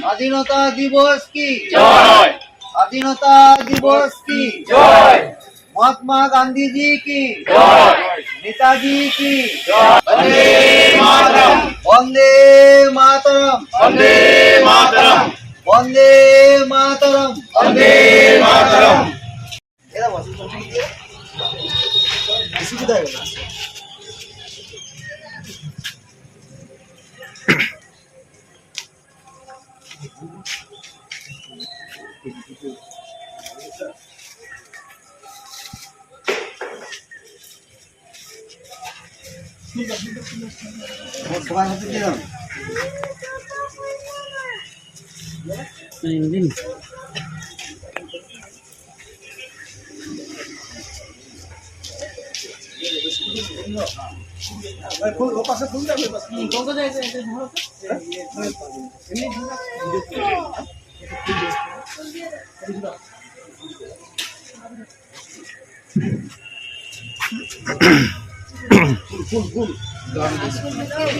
স্বাধীনতা দিবস কি? স্বাধীনতা দিবস কি? মহাত্মা গান্ধীজি কি? নেতাজি কি? বন্দে মাতরম। বন্দে মাতরম। বন্দে মাতরম। বন্দে মাতরম। এরা বসে কোথায় গেল Nah, ini. ও পাশে ফোন যাবে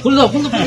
ফুল ফুল ফুল ফুল ফুল ফুল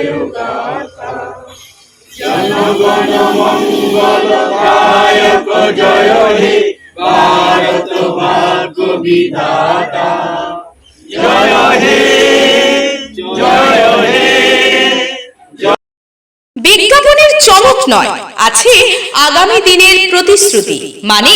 মঙ্গল গায়ক জয় হে ভারত ভাগ্য বিধাতা জয় হে জয় হে বিজ্ঞাপনের চমক নয়, আছে আগামী দিনের প্রতিশ্রুতি মানে